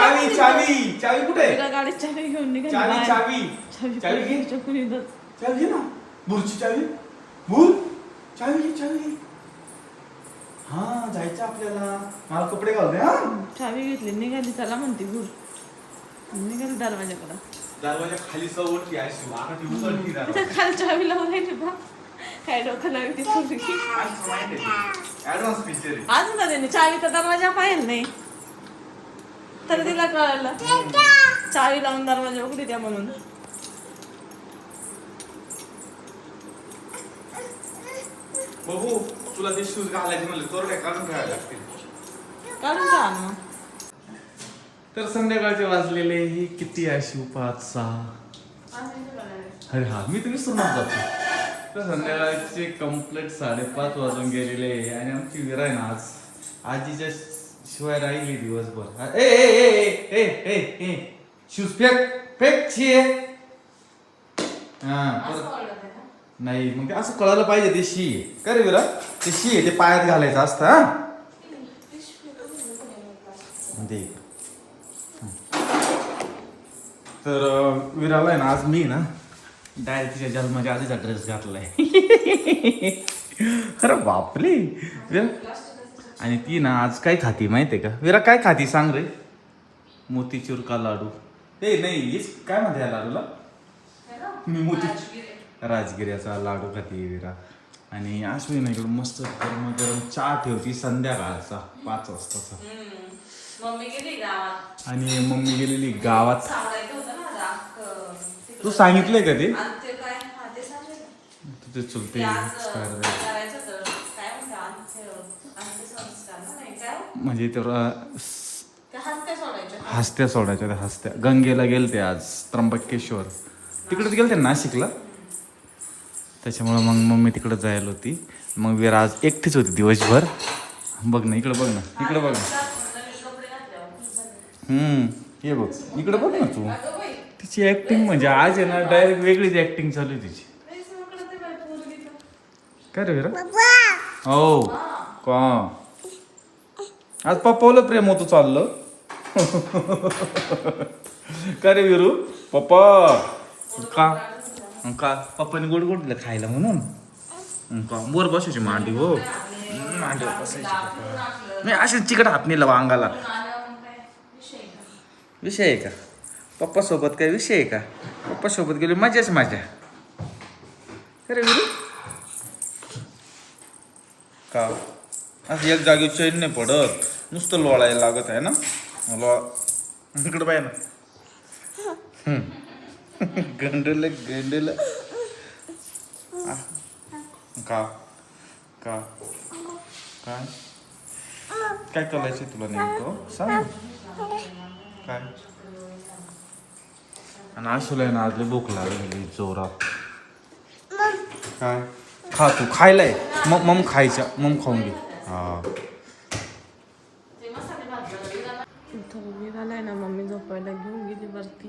चावी चावी. चावी कुठे? आहे? तिला गाडीत चावी घेऊन निघाली चावी बाहेर. चावी. चावी चावी घे. चावी घे ना. बुरची चावी. भूत चावी घे चावी घे. हा जायचं आपल्याला. मला कपडे घाल दे हा. चावी घेतली. निघाली. चला म्हणते गुर निघाली दरवाजाकडं दरवाजा खाली सवड ती अशी आता ती उघडती दरवाजा. तिथं खाली चावी लावून राहिली बा. काय डोकं पोरगी. आहे? अजून ना त्याने? चावी तर दरवाजा पाहिजे नाही. तर तिला कळलं. चावी लावून दरवाजा उघडी द्या म्हणून. बघू तुला ते शूज घालायचे म्हणले तर काय काढून ठेवायला लागतील? काढून का मग तर संध्याकाळचे वाजलेले ही किती आहे शिव पाच सहा अरे हा मी तुम्ही सुनात जातो. तर संध्याकाळचे कंप्लीट साडेपाच वाजून गेलेले आहे आणि आमची विरा आहे ना आज आजीच्या शिवाय राहिली दिवसभर. ए ए ए ए ए ए ए शूज फेक फेक शी. आहे. हा नाही मग ते असं कळायला पाहिजे ते शी. आहे का रे विरा ते शी आहे ते पायात घालायचं असतं हा? दे तर विराला आहे ना आज मी ना डायरेक्ट तिच्या जन्माच्या आधीचा ड्रेस घातलाय. अरे बापरे. विरा आणि ती ना आज काय खाती माहितीये का? विरा काय खाती सांग रे? मोतीचूर का लाडू. ए नाही हेच काय म्हणते या लाडूला? मी मोती राजगिऱ्याचा लाडू खाते विरा. आणि अश्विनी इकडे मस्त गरम गरम चहा ठेवती संध्याकाळचा पाच वाजताचा. आणि मम्मी गेलेली गावात. तू सांगितलंय का ते? ते ते चुलते ते आज expire झाले. करायचं होतं काय म्हणतात अंत्य- अंत्यसंस्कार ना नाही काय हो? म्हणजे तेव्हा ते हात काय सोडायचे हस्त्या सोडायच्या त्या हस्त्या. गंगेला गेलते आज त्र्यंबकेश्वर. तिकडेच गेलते ना नाशिकला? त्याच्यामुळं मग मम्मी तिकडे जायला होती. मग वीरा आज एकटीच होती दिवसभर. बघ ना इकडे बघ ना इकडे बघ ना. हे बघ इकडे बघ ना तू. तिची ऍक्टिंग म्हणजे आज आहे ना डायरेक्ट वेगळीच ऍक्टिंग चालू आहे तिची. काय रे वीरा हो का? आज पप्पावलं प्रेम होतं चाललं. का रे विरू? पप्पा. का? का? पप्पाने गोड गोड दिलं खायला म्हणून. का? वर बसायची मांडी हो. मांडी मांडीवर बसायची नाही असे चिकट हात नेला अंगाला. विषय आहे का? पप्पा सोबत काय विषय आहे का? पप्पा सोबत गेलो मजाच माझ्या अरे विरू? का? असं एक जागी चैन नाही पडत. नुसतं लोळायला लागत आहे ना? लो इकडं पाहिजे ना. गंडल गंडल. का? का? काय? काय करायचं तुला नेमकं? सांग. काय? आणि आशुला आहे ना आज भूक लागलेली जोरात. काय? खा तू. खायलाय. मग मम खायच्या. मम खाऊन घे. हा इथं विरालाय ना मम्मी झोपायला घेऊन गेली वरती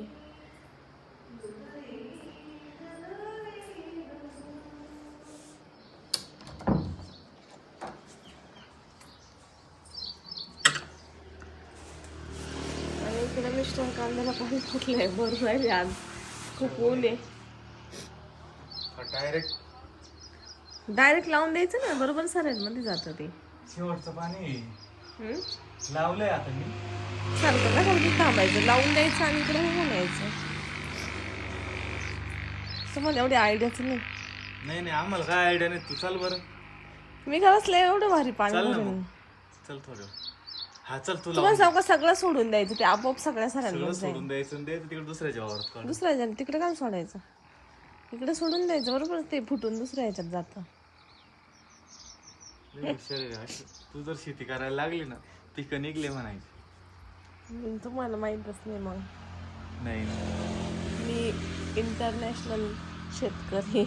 आणि इकडे मिस्टर कांद्याला पाणी फुटलंय भरून राहिले आज. खूप ऊन आहे. डायरेक्ट डायरेक्ट लावून द्यायचं ना बरोबर सरेल मध्ये जातं ते. शेवटचं पाणी? लावलंय आता मी. सारखं का खाली थांबायचं. लावून द्यायचं आणि इकडे यायचं तुम्हाला एवढी आयडियाच नाही. नाही नाही आम्हाला काय आयडिया नाही. तू चाल बरं. मी घरातलं एवढं भारी पाणी. चल थोडं. हा चल तू तुम्हाला सांगू का सगळं सोडून द्यायचं ते आपोआप सगळ्या सगळं सरांना सोडून द्यायचं आणि द्यायचं तिकडे दुसऱ्याच्या वावरात दुसऱ्या ह्याच्यात तिकडे काय सोडायचं? इकडे सोडून द्यायचं बरोबर? ते फुटून दुसऱ्या ह्याच्यात जातं. लय हुशार आहे. रे, अशी. तू जर शेती करायला लागली ना पिकं निघले म्हणायची. तुम्हाला माहीतच नाही मग. नाही मी इंटरनॅशनल शेतकरी.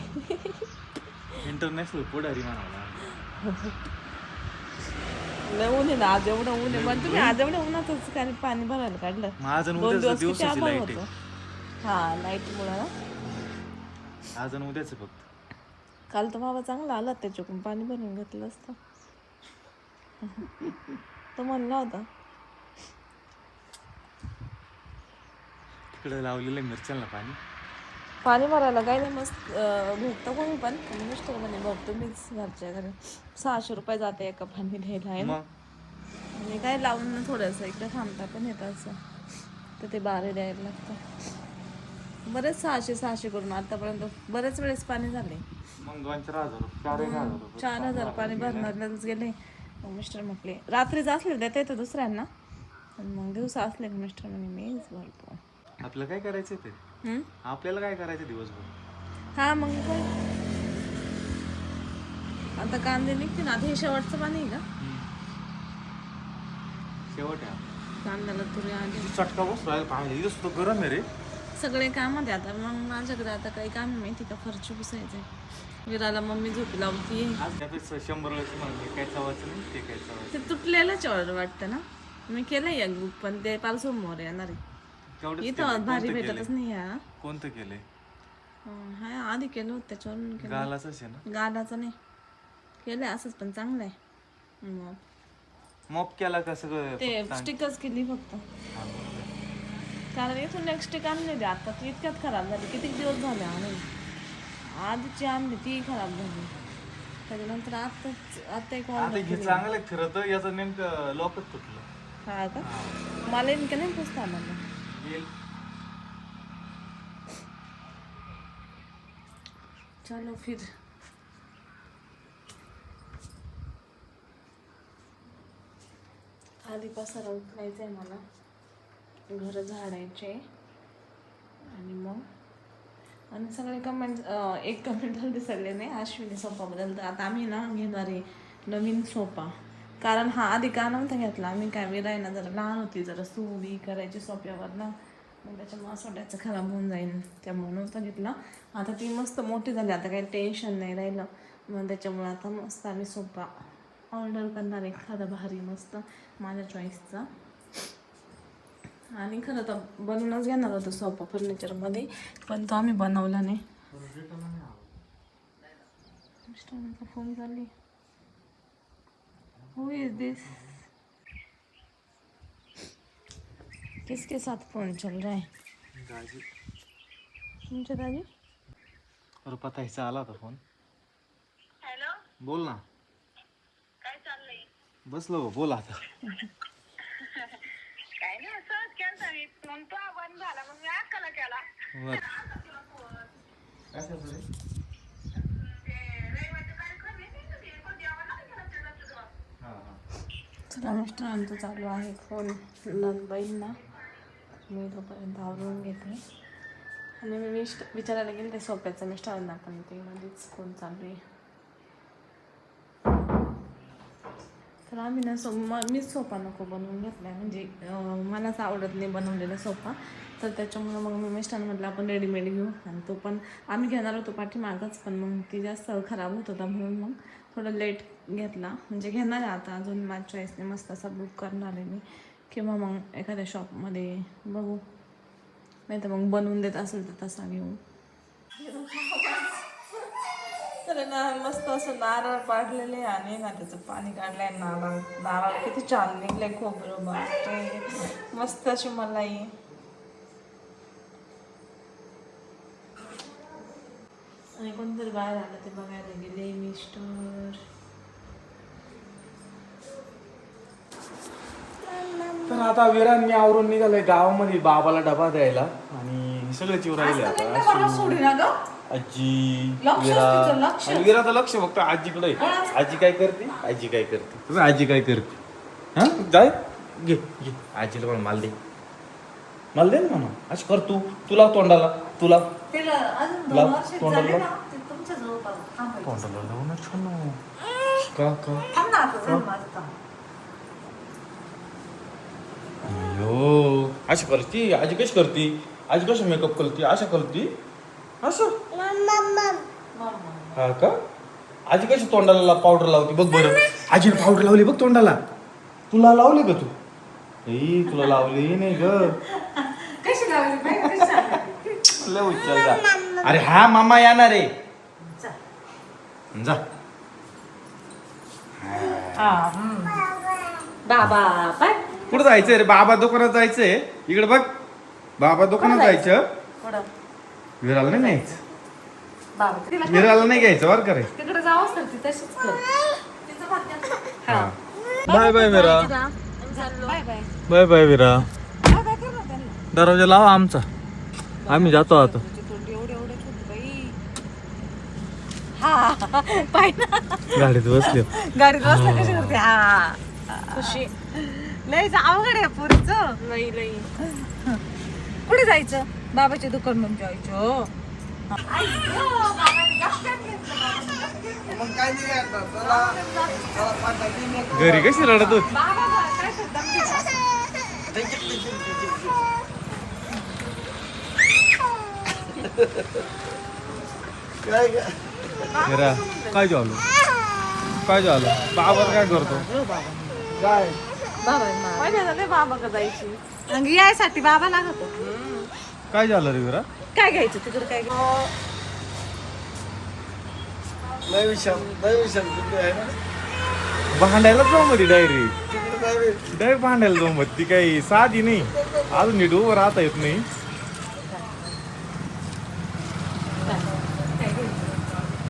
इंटरनॅशनल पुढारी म्हणाला लय ऊन आहे ना आज एवढं ऊन आहे. पण तुम्ही आज एवढं उन्हातच पाणी भरायला काढलं. माझं आणि दोन उद्याच दिवस किती दिवसाची आभाळ लाइट होतं. आहे. हा लाइट मुळे ना. आज आणि उद्याच आहे फक्त. काल तर बाबा चांगला आला त्याच्याकडून पाणी भरून घेतलं असतं. तो म्हणला होता. इकडे लावलेलं आहे मिरच्यांना पाणी. पाणी भरायला काय नाही मस्त भेटतं कोणी पण. मिस्टर म्हणे भरतो मीच घरच्या घरी. सहाशे रुपये जाते एका पाणी घ्यायला आहे आणि काय लावून थोडंसं इकडे थांबता पण येतं असं. तर ते बारे द्यायला लागतं बरेच सहाशे सहाशे करून आतापर्यंत बरेच वेळेस पाणी झाले. चार हजार पाणी भरणारच गेले. मिस्टर म्हटले रात्रीच असले देता येतं दुसऱ्यांना. मग दिवसा असले मिस्टर म्हणे मीच भरतो. आपलं काय करायचं ते? आपल्याला काय करायचं दिवसभर? हा मग काय? आता कांदे निघते ना आता हे शेवटचं पाणी आहे का? शेवट आहे. कांद्याला तुरी आली. चटका बस राहिला पाणी. इथं सुद्धा गरम आहे रे. सगळे आहे आता. मग माझ्याकडे आता काही काम आहे माहिती का? फरची पुसायचंय. विराला मम्मी झोपी लावती आज त्यापेक्षा शंभर वेळेस म्हणते काय चवायचं नाही ते काय चवायचं ते तुटलेलंच ऑर्डर वाटतं ना? मी केलंय एक बुक पण ते पार समोर येणार आहे. तेवढंच इथं भारी भेटतच नाही हा कोणतं केलंय अं, हा आधी केलं होतं त्याच्यावरून केलं गालाच आहे ना? गालाचं नाही. केलंय असंच पण चांगलं आहे मग मॉप केला का सगळं ते स्टिकच केली फक्त. कारण इथून नेक्स्ट स्टिक आणली होती आता ती इतक्यात खराब झाली. किती दिवस झाले आणि आधीची आणली ती खराब झाली. त्याच्यानंतर आता आता एक आता हे चांगलं फिरत याचं नेमकं लॉकच तुटलं. हा का? मला इनके नाही पुसता आला. येईल चलो फिर आधी पसारा उचलायचा आहे मला. घर झाडायचे. आणि मग? आणि सगळे कमेंट एक कमेंट झाले सगळे नाही. अश्विनी सोफाबद्दल तर आता आम्ही ना घेणार आहे नवीन सोफा. कारण हा आधी का नव्हता घेतला. आम्ही काय विरायना जरा लहान होती जरा सुबी करायची सोफ्यावर ना. मग त्याच्यामुळे असं वाटायचं खराब होऊन जाईल त्यामुळे नव्हता घेतला. आता ती मस्त मोठी झाली. आता काही टेन्शन नाही राहिलं. मग त्याच्यामुळे आता मस्त आम्ही सोफा ऑर्डर करणार एखादा भारी मस्त माझ्या चॉईसचा आणि खरं तर बनवूनच घेणार होतो सोफा फर्निचरमध्ये पण तो आम्ही बनवला नाही. मिस्टरांचा फोन झाली हु इज दिस किसके साथ फोन चल रहा है दाजी तुमच्या दाजी अरे पता हिचा आला होता फोन हॅलो बोल ना काय चाललंय बसलो हो, बोल आता काय नाही सहज केलता मी मग तो बंद झाला मग मी अक्काला केला बर काय करतो रे? ते रविवारचा कार्यक्रम आहे नाही का ते कोण जेवण नाही केलं त्याला तुझं हा, हा. चला मिस्टरांचं चालू आहे फोन नंदबाईंना मी तोपर्यंत आवरून घेते. आणि मी मिस्ट विचारायला गेले ते सोप्याचं मिस्टरांना पण ते मध्येच फोन चालू आहे. तर आम्ही ना सो म मीच सोफा नको बनवून घेतला आहे म्हणजे मलाच आवडत नाही बनवलेला सोफा. तर त्याच्यामुळं मग मी मिष्टांमधला आपण रेडीमेड घेऊ. आणि तो पण आम्ही घेणार होतो पाठीमागच पण मग ती जास्त खराब होत होता म्हणून मग थोडं लेट घेतला. म्हणजे घेणार आहे आता. अजून माझ्या चॉईसने मस्त असा बुक करणार आहे मी. किंवा मग एखाद्या शॉपमध्ये बघू. नाही तर मग बनवून देत असेल तर तसा घेऊ. तर ना मस्त असं नारळ पाडलेले आणि ना त्याचं पाणी काढलंय नारळ. नारळ किती छान निघले खोबरं बापरे मस्त अशी मलाई. आणि कोणतरी बाहेर आलं ते बघायला गेले मिस्टर तर आता विरान मी आवरून निघालोय गावामध्ये बाबाला डबा द्यायला. आणि सगळे चिव राहिले आता. सोडी ना ग? आजी लक्ष विरा. आणि विराचं लक्ष फक्त आजीकडे आहे. आजी काय करते? आजी काय करते? तुम्ही आजी काय करते? हा? जाय. घे घे. आजीला पण माल दे. माल दे ना अशी कर तू. तुला तोंडाला. तुला तिला अजून लाव, दोन वर्ष तोंडाला तोंडाला लावू ना. छान का का अयो अशी करती आजी कशी करती? आजी कशी मेकअप करते? अशा करती? असं? हा का? आजी कशी तोंडाला पावडर लावते? बघ बरं. आजीने पावडर लावली बघ तोंडाला. तुला लावली का तू? ए तुला लावली नाही ग. कशी लावली बाई? कशी लावली लय उच्चार जा. अरे हा मामा येणार आहे. जा. बाबा बाय. कुठं जायचंय रे? बाबा दुकानात जायचंय. इकडे बघ. बाबा दुकानात जायचं. विराला नाही न्यायचं. बाबा तिला विराला नाही घ्यायचं बरं का रे? तिकडे जावंच तर ती तशीच कर. तिचं भाग्य हा. Bye bye Vira. Bye bye bye. Bye Vira. त्यांना. दरवाजा लावा आमचा. आम्ही जातो आता. तुझे तोंड एवढे एवढे छोटे बाई. हा. पाय ना. गाडीत बसले. गाडीत बसला कशी करते हा. खुशी. लय अवघड आहे पुरीच. नाही नाही कुठे जायचं? बाबाच्या दुकान म्हणून जायचं घरी कशी रडत होती? काय झालं? काय झालं? बाबा काय करतो? बाबा जायची. यायसाठी बाबा लागत होता. काय झालं रे विरा काय घ्यायचं तिकडे काय घ्यायचं? भांडायला जाऊ मध्ये डायरेक्ट डायरेक्ट भांडायला जाऊ मध्ये. ती काही साधी नाही. अजून नीट उभं राहता येत नाही.